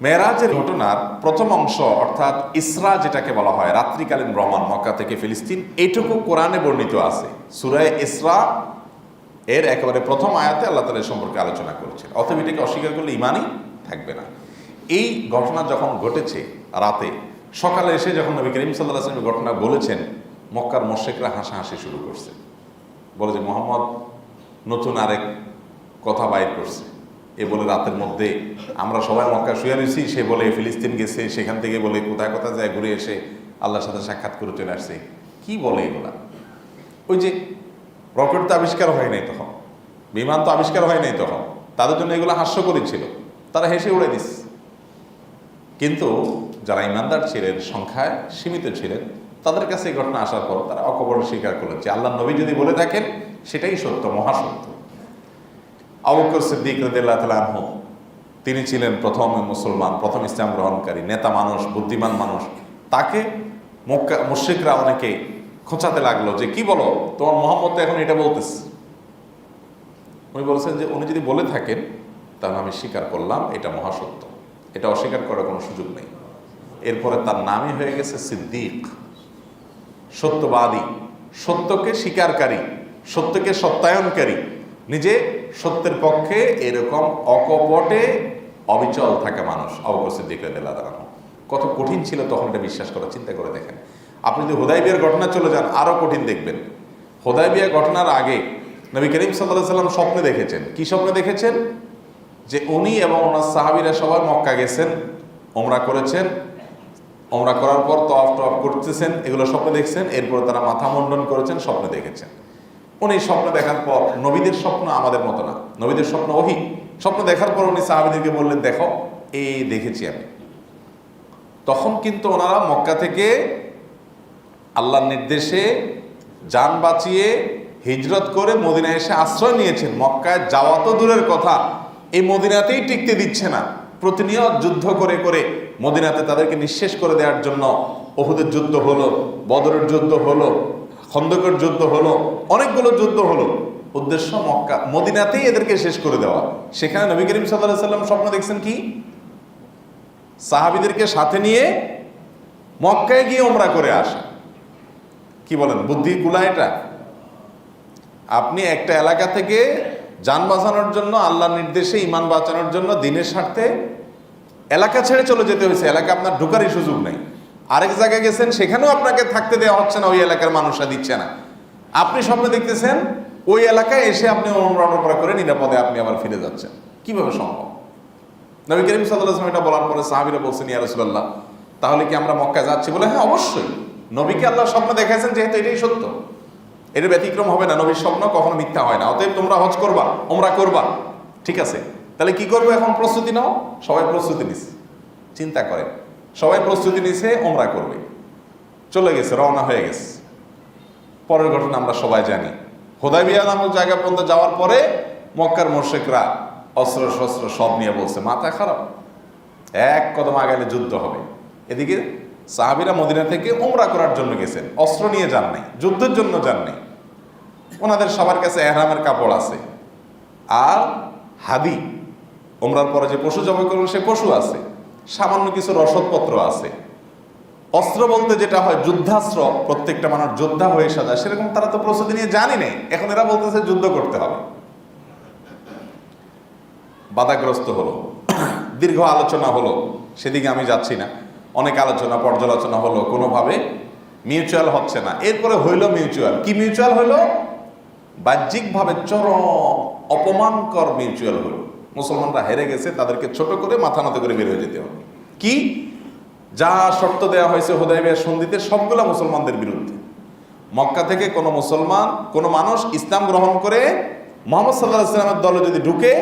মেয়েরাজের ঘটনার প্রথম অংশ, অর্থাৎ ইসরা যেটাকে বলা হয়, রাত্রিকালীন ভ্রমণ মক্কা থেকে ফিলিস্তিন, এইটুকু কোরআনে বর্ণিত আছে। সুরায় ইসরা এর একেবারে প্রথম আয়াতে আল্লাহ তালা সম্পর্কে আলোচনা করেছেন। অতএব এটাকে অস্বীকার করলে ইমানই থাকবে না। এই ঘটনা যখন ঘটেছে রাতে, সকালে এসে যখন নবী করিম সাল্লাহ আসলামের ঘটনা বলেছেন, মক্কার মোশেকরা হাসাহাসি শুরু করছে। বলে যে, মোহাম্মদ নতুন আরেক কথা বাইর করছে। এ বলে রাতের মধ্যে আমরা সবাই মক্কা শুয়ে রয়েছি, সে বলে ফিলিস্তিন গেছে, সেখান থেকে বলে কোথায় কোথায় যায় ঘুরে এসে আল্লাহর সাথে সাক্ষাৎ করে চলে আসছে। কি বলে এগুলা? ওই যে রকেট তো আবিষ্কার হয় নাই তখন, বিমান তো আবিষ্কার হয় নাই তখন, তাদের জন্য এগুলো হাস্যকরী ছিল। তারা হেসে উড়ে দিস। কিন্তু যারা ইমানদার ছিলেন, সংখ্যায় সীমিত ছিলেন, তাদের কাছে এই ঘটনা আসার পর তারা অকবর স্বীকার যে আল্লাহ নবী যদি বলে থাকেন, সেটাই সত্য, মহাসত্য। আবুকর সিদ্দিক রদিল্লাহ তালাহ তিনি ছিলেন প্রথম মুসলমান, প্রথম ইসলাম গ্রহণকারী, নেতা মানুষ, বুদ্ধিমান মানুষ। তাকে মক্কা, মুশ্রিকরা অনেকে খোঁচাতে লাগল যে, কি বলো? তোমার মোহাম্মদ এখন এটা বলতেছে। উনি বলছেন যে, উনি যদি বলে থাকেন, তাহলে আমি স্বীকার করলাম এটা মহাসত্য। এটা অস্বীকার করার কোনো সুযোগ নেই। এরপরে তার নামই হয়ে গেছে সিদ্দিক। সত্যবাদী, সত্যকে স্বীকারকারী, সত্যকে সত্যায়নকারী, নিজে সত্যের পক্ষে এরকম অকপটে অবিচল থাকা মানুষ অবকর সিদ্দিক দেলা দাঁড়ানো। কত কঠিন ছিল তখন এটা বিশ্বাস করা চিন্তা করে দেখেন। আপনি যদি হোদাই বিয়ার ঘটনা চলে যান আরও কঠিন দেখবেন। হোদাই বিয়ার ঘটনার আগে নবী করিম সাল্লাহ সাল্লাম স্বপ্নে দেখেছেন। কি স্বপ্নে দেখেছেন? যে উনি এবং ওনার সাহাবিরা সবাই মক্কা গেছেন, ওমরা করেছেন। ওমরা করার পর তফ টফ করতেছেন, এগুলো স্বপ্নে দেখছেন। এরপর তারা মাথা মুন্ডন করেছেন, স্বপ্নে দেখেছেন। উনি স্বপ্ন দেখার পর, নবীদের স্বপ্ন আমাদের মতো না। নবীদের স্বপ্ন ওহি। স্বপ্ন দেখার পর উনি সাহাবিদেরকে বললেন, দেখো, এই দেখেছি আমি। তখন কিন্তু ওনারা মক্কা থেকে আল্লাহর নির্দেশে যান বাঁচিয়ে হিজরত করে মদিনায় এসে আশ্রয় নিয়েছেন। মক্কায় যাওয়া তো দূরের কথা, এই মদিনাতেই টিকতে দিচ্ছে না। প্রতিনিয়ত যুদ্ধ করে করে মদিনাতে তাদেরকে নিঃশেষ করে দেওয়ার জন্য ওহুদের যুদ্ধ হলো, বদরের যুদ্ধ হলো খন্দকের যুদ্ধ হলো, অনেকগুলো যুদ্ধ হলো। উদ্দেশ্য মক্কা। মদিনাতেই এদেরকে শেষ করে দেওয়া। সেখানে নবী করিম সাল্লাম স্বপ্ন দেখছেন কি? সাহাবিদেরকে সাথে নিয়ে মক্কায় গিয়ে ওমরা করে আসা। কি বলেন? বুদ্ধি গুলা এটা? আপনি একটা এলাকা থেকে যান বাঁচানোর জন্য আল্লাহ নির্দেশে ইমান বাঁচানোর জন্য দিনের স্বার্থে এলাকা ছেড়ে চলে যেতে হয়েছে। এলাকা আপনার ঢুকারই সুযোগ নেই। আরেক জায়গায় গেছেন, সেখানেও আপনাকে থাকতে দেওয়া হচ্ছে না, ওই এলাকার মানুষরা দিচ্ছে না। আপনি স্বপ্ন দেখতেছেন, ওই এলাকায় এসে আপনি অনুপ্রা করে নিরাপদে আপনি আবার ফিরে যাচ্ছেন। কীভাবে সম্ভব? নবী করিম সাল্লাহ এটা বলার পরে সাহাবিরা বলছেন, ইয়া রসুল্লাহ তাহলে কি আমরা মক্কায় যাচ্ছি? বলে হ্যাঁ অবশ্যই। নবীকে আল্লাহ স্বপ্ন দেখাইছেন, যেহেতু এটাই সত্য। এর ব্যতিক্রম হবে না, নবীর স্বপ্ন কখনো মিথ্যা হয় না। অতএব তোমরা হজ করবা ওমরা করবা। ঠিক আছে? তাহলে কি করব এখন? প্রস্তুতি নাও। সবাই প্রস্তুতি নিস চিন্তা করে সবাই প্রস্তুতি নিছে, ওমরা করবে। চলে গেছে, রওনা হয়ে গেছে। পরের ঘটনা আমরা সবাই জানি। হোদাইবিয়া নামক জায়গা পর্যন্ত যাওয়ার পরে মক্কার মোর্শেকরা অস্ত্র শস্ত্র সব নিয়ে বলছে, মাথা খারাপ। এক কদম আগালে যুদ্ধ হবে। এদিকে সাহাবিরা মদিনা থেকে ওমরা করার জন্য গেছেন। অস্ত্র নিয়ে যান নাই, যুদ্ধের জন্য যান নাই। ওনাদের সবার কাছে এহরামের কাপড় আছে। আর হাদি, ওমরার পরে যে পশু জবাই করবেন সে পশু আছে। সামান্য কিছু রসদপত্র আছে। অস্ত্র বলতে যেটা হয় যুদ্ধাস্ত্র, প্রত্যেকটা মানুষ যোদ্ধা হয়ে সাজা, সেরকম তারা তো প্রস্তুতি নিয়ে জানি নেই। এখন এরা বলতেছে যুদ্ধ করতে হবে। বাধাগ্রস্ত হলো। দীর্ঘ আলোচনা হলো। সেদিকে আমি যাচ্ছি না। অনেক আলোচনা, পর্যালোচনা হলো। কোনোভাবে মিউচুয়াল হচ্ছে না। এরপরে হইল মিউচুয়াল। কি মিউচুয়াল হইল? বাহ্যিকভাবে চরম অপমানকর মিউচুয়াল হলো মুসলমানরা হেরে গেছে, তাদেরকে ছোট করে মাথা নত করে বের হয়ে যেতে হবে। কি? যা শর্ত দেওয়া হয়েছে হোদাইবিয়ার সন্ধিতে, সবগুলা মুসলমানদের বিরুদ্ধে। মক্কা থেকে কোনো মুসলমান, কোনো মানুষ ইসলাম গ্রহণ করে মোহাম্মদ সাল্লাহ ইসলামের দলে যদি ঢুকে,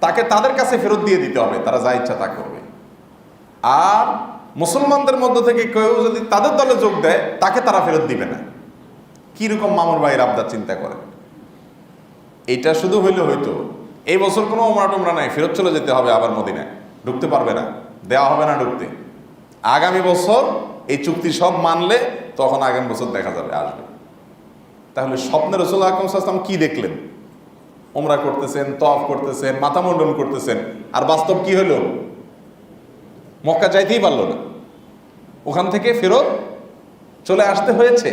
তাকে তাদের কাছে ফেরত দিয়ে দিতে হবে, তারা যা ইচ্ছা তা করবে। আর মুসলমানদের মধ্য থেকে কেউ যদি তাদের দলে যোগ দেয়, তাকে তারা ফেরত দিবে না। কীরকম মামুর ভাইয়ের আবদার চিন্তা করেন? এটা শুধু হইলে হয়তো এই বছর কোনো ওমরা টোমরা নাই, ফেরত চলে যেতে হবে আবার মদিনায়। ঢুকতে পারবে না, দেওয়া হবে না ঢুকতে। আগামী বছর এই চুক্তি সব মানলে তখন আগামী বছর দেখা যাবে, আসবে। তাহলে স্বপ্নের রসুল আকরম সাল্লাম কি দেখলেন? ওমরা করতেছেন তফ করতেছেন মাথা মুন্ডন করতেছেন, আর বাস্তব কি হলো? মক্কা যাইতেই পারল না। ওখান থেকে ফেরত চলে আসতে হয়েছে।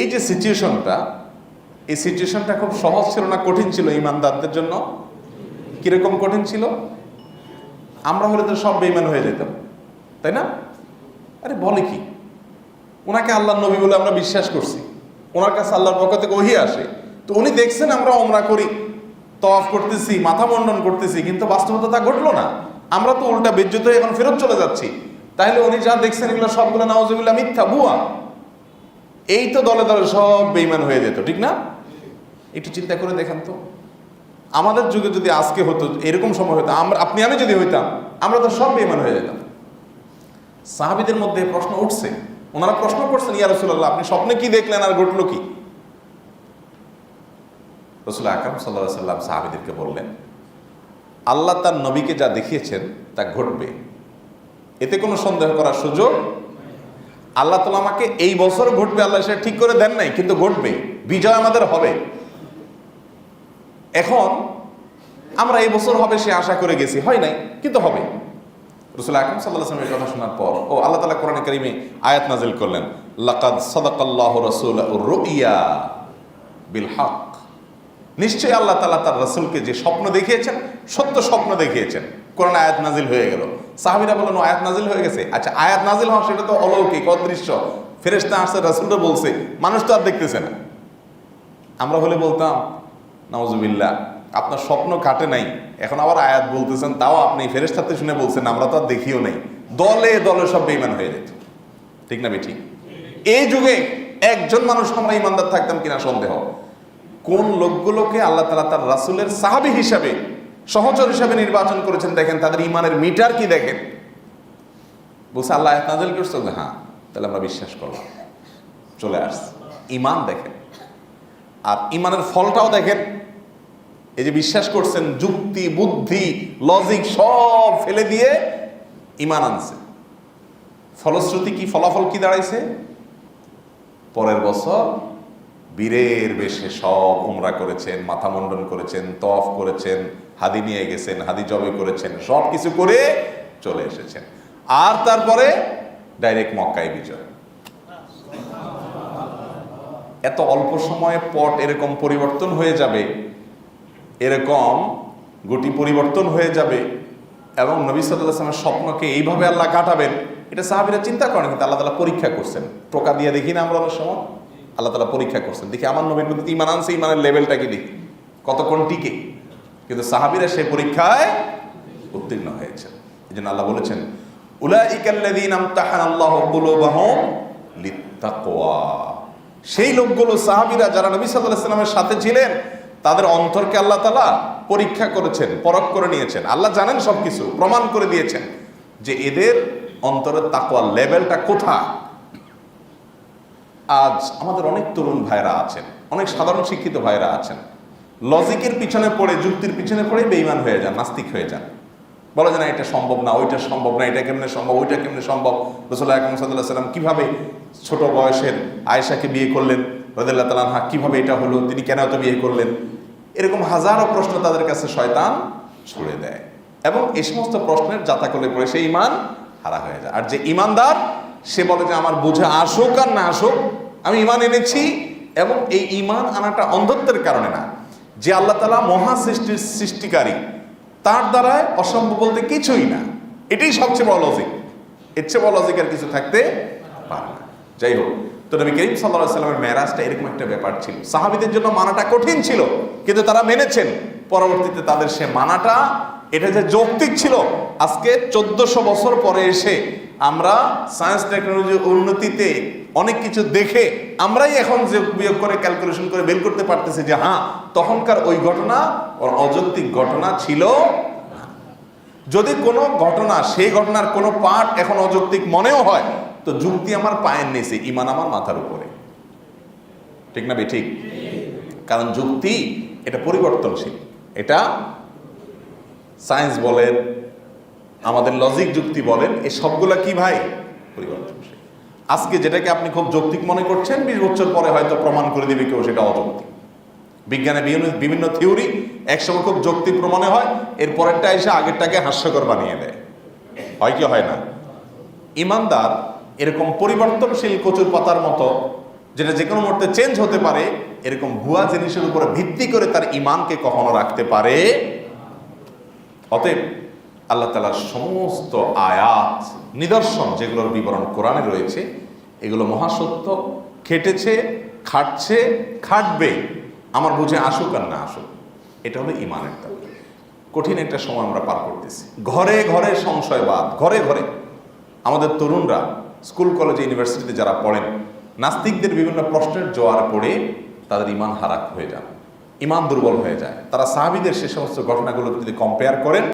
এই যে সিচুয়েশনটা এই সিচুয়েশনটা খুব সহজ ছিল না, কঠিন ছিল ইমানদারদের জন্য? কীরকম কঠিন ছিল? আমরা হলে তো সব বেইমান হয়ে যেতাম, তাই না? আরে বলে কি? ওনাকে আল্লাহ নবী বলে আমরা বিশ্বাস করছি। ওনার কাছে আল্লাহর পক্ষ থেকে ওহি আসে। তো উনি দেখছেন আমরা অমরা করি তফ করতেছি, মাথা মন্ডন করতেছি, কিন্তু বাস্তবতা তা ঘটলো না। আমরা তো উল্টা বেজ্জত হয়ে এখন ফেরত চলে যাচ্ছি। তাহলে উনি যা দেখছেন এগুলো সবগুলো নাওজবিল্লা মিথ্যা, ভুয়া। এই তো দলে দলে সব বেইমান হয়ে যেত, ঠিক না? একটু চিন্তা করে দেখেন তো। আমাদের যুগে যদি আজকে হতো, এরকম সময় হতো, আমরা আপনি আমি যদি হইতাম, আমরা তো সব বেমান হয়ে যেতাম। সাহাবিদের মধ্যে প্রশ্ন উঠছে। ওনারা প্রশ্ন করছেন, ইয়া রসুল্লাহ আপনি স্বপ্নে কি দেখলেন আর ঘটলো কি? রসুল আকরম সাল্লাহ সাল্লাম সাহাবিদেরকে বললেন, আল্লাহ তার নবীকে যা দেখিয়েছেন, তা ঘটবে। এতে কোনো সন্দেহ করার সুযোগ আল্লাহ তালা আমাকে এই বছর ঘটবে, আল্লাহ সেটা ঠিক করে দেন নাই, কিন্তু ঘটবে। বিজয় আমাদের হবে। এখন আমরা এই বছর হবে সে আশা করে গেছি। হয় নাই, কিন্তু হবে। রসুল আকরম সাল্লাহ আসলামের কথা শোনার পর, ও আল্লাহ তালা কোরআন করিমে আয়াত নাজিল করলেন, লাকাদ সদাকাল্লাহ রসুল রুইয়া বিল হক নিশ্চয়ই আল্লাহ তালা তার রসুলকে যে স্বপ্ন দেখিয়েছেন, সত্য স্বপ্ন দেখিয়েছেন। কোরআন আয়াত নাজিল হয়ে গেল। সাহাবিরা বলেন আয়াত নাজিল হয়ে গেছে? আচ্ছা আয়াত নাজিল হওয়া সেটা তো অলৌকিক, অদৃশ্য। ফেরেস্তা আসছে রসুলটা বলছে, মানুষ তো আর দেখতেছে না। আমরা হলে বলতাম নওয়াজুবিল্লাহ আপনার স্বপ্ন কাটে নাই। এখন আবার আয়াত বলতেছেন, তাও আপনি ফেরেস্তাতে শুনে বলছেন, আমরা তো আর দেখিও নাই। দলে দলে সব বেইমান হয়ে যেত। ঠিক না বেঠিক? এই যুগে একজন মানুষ আমরা ইমানদার থাকতাম কিনা সন্দেহ। কোন লোকগুলোকে আল্লাহ তালা তার রাসুলের সাহাবি হিসাবে, সহচর হিসাবে নির্বাচন করেছেন দেখেন, তাদের ইমানের মিটার কি দেখেন? বলছে, আল্লাহ করছে? হ্যাঁ তাহলে আমরা বিশ্বাস করলাম। চলে আসছে। ইমান দেখেন। আর ইমানের ফলটাও দেখেন। এই যে বিশ্বাস করছেন, যুক্তি, বুদ্ধি লজিক সব ফেলে দিয়ে ইমান আনছে। ফলশ্রুতি কি, ফলাফল কি দাঁড়াইছে? পরের বছর বীরের বেশে সব উমরা করেছেন, মাথা মন্ডন করেছেন, তফ করেছেন, হাদি নিয়ে গেছেন, হাদি জবে করেছেন, সব কিছু করে চলে এসেছেন। আর তারপরে ডাইরেক্ট মক্কায় বিজয়। এত অল্প সময়ে পট এরকম পরিবর্তন হয়ে যাবে এরকম গুটি পরিবর্তন হয়ে যাবে এবং নবী সাল্লাহ স্বপ্নকে এইভাবে আল্লাহ কাটাবেন, এটা সাহাবিরা চিন্তা করেন, কিন্তু আল্লাহ তালা পরীক্ষা করছেন। টোকা দিয়ে দেখি না আমরা অনেক সময়? আল্লাহ তালা পরীক্ষা করছেন। দেখি আমার নবীর প্রতি ইমান আনছে ইমানের লেভেলটা কি দেখি? কতক্ষণ টিকে? কিন্তু সাহাবিরা সেই পরীক্ষায় উত্তীর্ণ হয়েছে। এই জন্য আল্লাহ বলেছেন সেই লোকগুলো, সাহাবীরা যারা নবী আলাইহি সাল্লামের সাথে ছিলেন তাদের অন্তরকে আল্লাহ তালা পরীক্ষা করেছেন, পরখ করে নিয়েছেন। আল্লাহ জানেন সবকিছু, প্রমাণ করে দিয়েছেন যে এদের অন্তরের তাকওয়ার লেভেলটা কোথায়। আজ আমাদের অনেক তরুণ ভাইরা আছেন, অনেক সাধারণ শিক্ষিত ভাইরা আছেন। লজিকের পিছনে পড়ে, যুক্তির পিছনে পড়ে বেইমান হয়ে যান, নাস্তিক হয়ে যান। বলা যায় না, এটা সম্ভব না, ওইটা সম্ভব না, এটা কেমনে সম্ভব, ওইটা কেমনে সম্ভব? রসুল্লাহ আকরম সাল্লাহ সাল্লাম কীভাবে ছোট বয়সের আয়েশাকে বিয়ে করলেন? রদুল্লাহ তালাহা কীভাবে এটা হলো? তিনি কেন এত বিয়ে করলেন? এরকম হাজারো প্রশ্ন তাদের কাছে শয়তান ছুড়ে দেয়। এবং এই সমস্ত প্রশ্নের জাতাকলে পড়ে সেই ইমান হারা হয়ে যায়। আর যে ইমানদার সে বলে যে, আমার বুঝে আসুক আর না আসুক, আমি ইমান এনেছি এবং এই ইমান আনাটা অন্ধত্বের কারণে না। যে আল্লাহ তালা মহা সৃষ্টির সৃষ্টিকারী, তার দ্বারায় অসম্ভব বলতে কিছুই না। এটাই সবচেয়ে বড় লজিক এর চেয়ে বড় লজিক আর কিছু থাকতে পারে না। যাই হোক তো নবী করিম সাল্লাহ সাল্লামের মেরাজটা এরকম একটা ব্যাপার ছিল। সাহাবিদের জন্য মানাটা কঠিন ছিল, কিন্তু তারা মেনেছেন। পরবর্তীতে তাদের সে মানাটা, এটা যে যৌক্তিক ছিল, আজকে চোদ্দশো বছর পরে এসে আমরা সায়েন্স টেকনোলজির উন্নতিতে অনেক কিছু দেখে আমরাই এখন যে বিয়োগ করে, ক্যালকুলেশন করে বের করতে পারতেছি যে হ্যাঁ তখনকার ওই ঘটনা অযৌক্তিক ঘটনা ছিল যদি কোনো ঘটনা, সেই ঘটনার কোনো পার্ট এখন অযৌক্তিক মনেও হয় তো যুক্তি আমার পায়ের নিচে ইমান আমার মাথার উপরে। ঠিক না ঠিক? কারণ যুক্তি এটা পরিবর্তনশীল। এটা সায়েন্স বলেন, আমাদের লজিক যুক্তি বলেন এই সবগুলা কি ভাই? পরিবর্তনশীল। আজকে যেটাকে আপনি খুব যৌক্তিক মনে করছেন, বিশ বছর পরে হয়তো প্রমাণ করে দিবে কেউ সেটা অযৌক্তিক। বিজ্ঞানে বিভিন্ন বিভিন্ন থিওরি একসময় খুব যৌক্তিক প্রমাণে হয় এর পরেরটা এসে আগেরটাকে হাস্যকর বানিয়ে দেয়। হয় কি হয় না? ইমানদার এরকম পরিবর্তনশীল কচুর পাতার মতো, যেটা যে কোনো মুহূর্তে চেঞ্জ হতে পারে, এরকম ভুয়া জিনিসের উপরে ভিত্তি করে তার ইমানকে কখনো রাখতে পারে। অতএব আল্লাহ তালার সমস্ত আয়াত, নিদর্শন যেগুলোর বিবরণ কোরআনে রয়েছে, এগুলো মহাসত্য, খেটেছে, খাটছে, খাটবে, আমার বুঝে আসুক আর না আসুক, এটা হলো ইমানের দাবি কঠিন একটা সময় আমরা পার করতেছি। ঘরে ঘরে সংশয়বাদ, ঘরে ঘরে। আমাদের তরুণরা স্কুল, কলেজ, ইউনিভার্সিটিতে যারা পড়েন, নাস্তিকদের বিভিন্ন প্রশ্নের জোয়ার পড়ে তাদের ইমান হারাক হয়ে যান, ইমান দুর্বল হয়ে যায়। তারা সাহাবিদের সে সমস্ত ঘটনাগুলো যদি কম্পেয়ার করেন